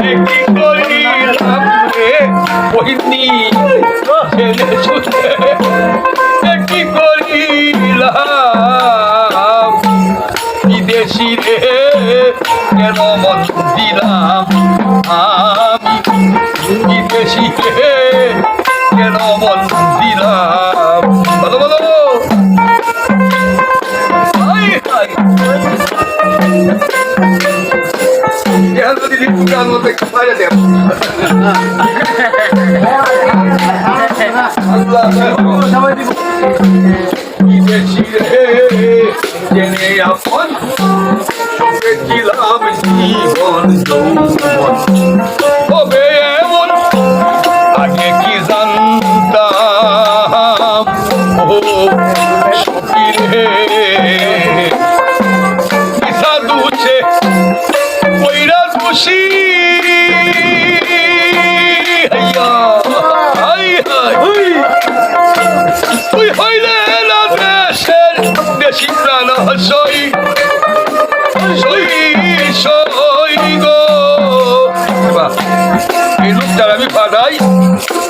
কি করিলাম রে বহিনী ছেলে ছুটে কি করিলাম বিদেশি রে কেন মন দিলাম আমি বিদেশি রে cállate. বিদেশিরে জেনে আপন সঙ্গেছিলাম জীবন যৌবন তবে এমন আগে কি জানতাম ও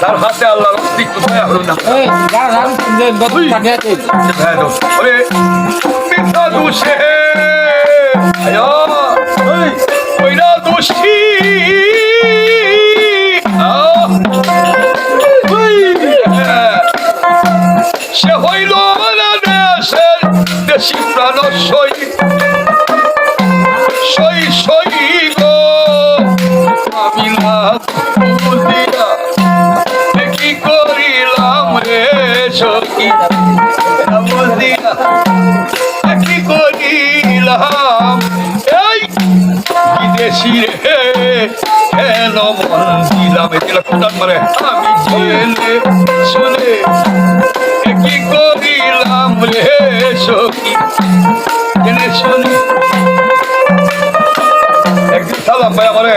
তার হাতে আল্লাহ রক্তি কোথায় হলো না ওরে মিথ্যা দোষে। ওই কইরা দোষী। হ্যাঁ। সে হইল দেশের দেশি প্রাণ কি করিলাম এই বিদেশি রে কেন মন দিলাম এগুলো কোথায় মারে আমি জেনে শুনে কি করিলাম রে সখী শুনে একদিন সালাম ভাই আমারে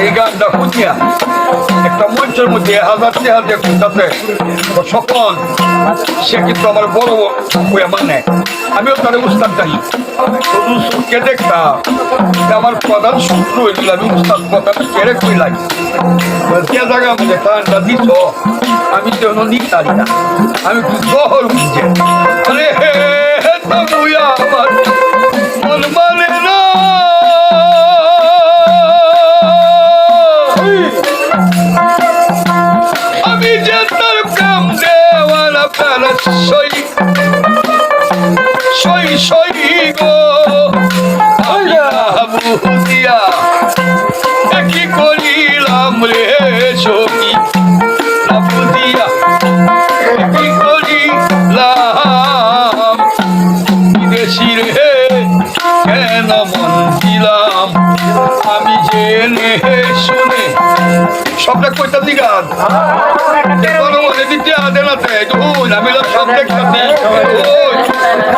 এই গানটা খুঁজিয়া একটা মঞ্চের মধ্যে আমার বইয়া মানে। আমিও উস্তাদ জানি শুধু দেখতাম আমার প্রধান হয়েছিল আমি উস্তাদ কথা কেড়ে আমি তো আমি বুঝছে আমি জেনে শুনে। সবটা কইতাম দি গান কোনো মনে দিতে আদে না আমি সব দেখতাছি ওই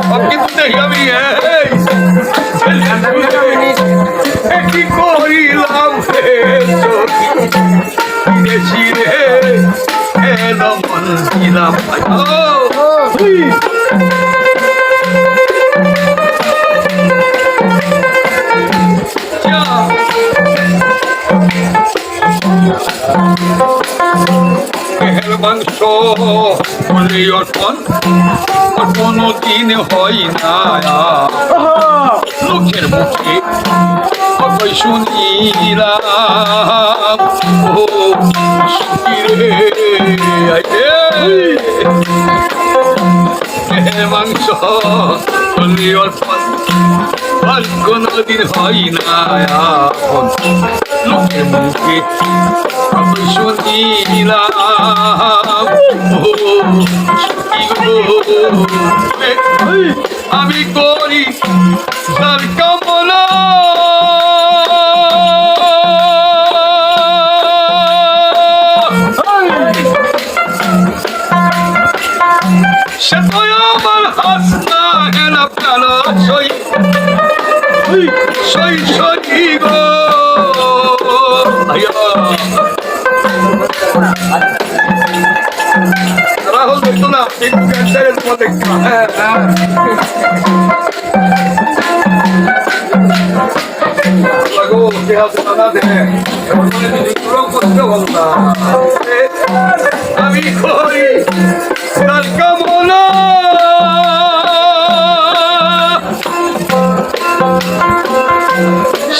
সব কিছু দেখি আমি এই মাংস। বলে অর্পণ কোনো দিন হয় না। লোকের মুখে কতই শুনিলাম। ও সুখী রে? মাংস বলে অর্পণ। আর কোনদিন হয় না মুখে আমি শুনিলাম আমি করি তার কামনা। সে তো আমার হাসনা হেনা প্রাণ সই সই সই গো? রাহুল বলতো না? একটু ক্যান্সারের মধ্যে হ্যাঁ হ্যাঁ। বলতাম আমি করি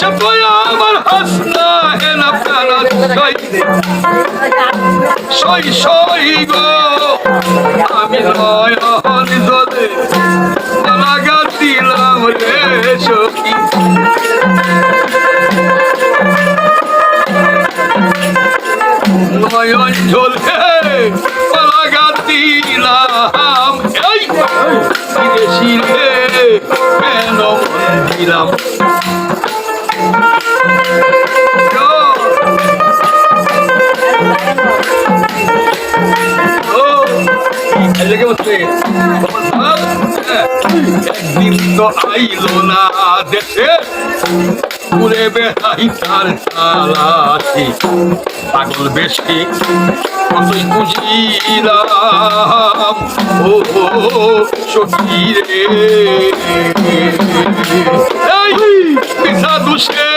সবাই আমার হাসনা হেন আপনারা সই সই গো আমি নয়ন জলে লাগা দিলাম রে সখী নয়ন জলে লাগা দিলাম এই বিদেশি রে কেন দিলাম এদিকে আইলো না দেশে। ঘুরে বেড়াই তার চালাছি পাগল বেশি, কতই বুঝিলাম ও, সখী রে। এই কইরা দুষি।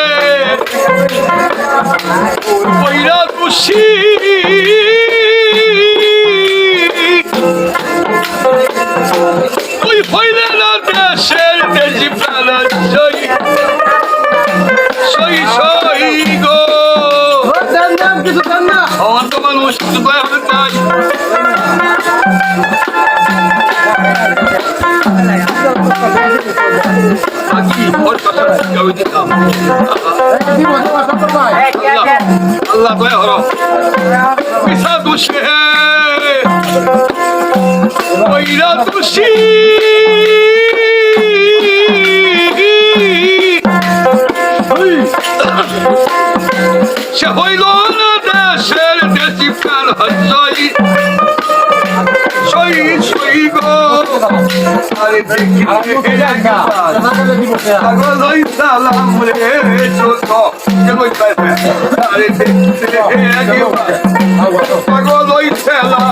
গাওই দিতাম আল্লাহ দয়া হরো পিসা দুষে কইরা দুষি হইল না দেশের দেশি প্রাণ হই সই সই গো আরে পাগল সালাম রে ছোট কেন আরে পাগল সালাম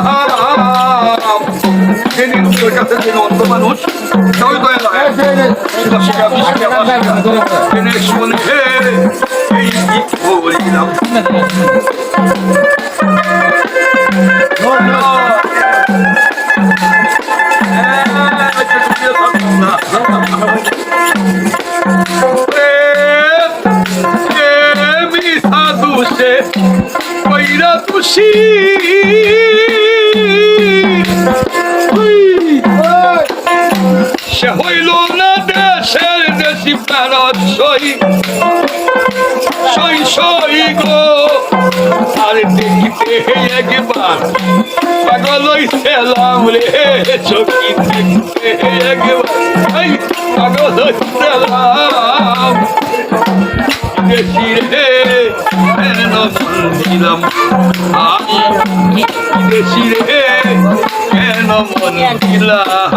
মানুষ সবাই তো তুষি সে হইল না দেশের দেশি প্রাণত সই সই সই গো আর দেখিতে একবার পাগল হইছিলাম রে চকি দেখতে একবার। পাগল হইছিলাম দেশি রে, কেন দিলাম? আমি দেশি রে, কেন মন দিলাম?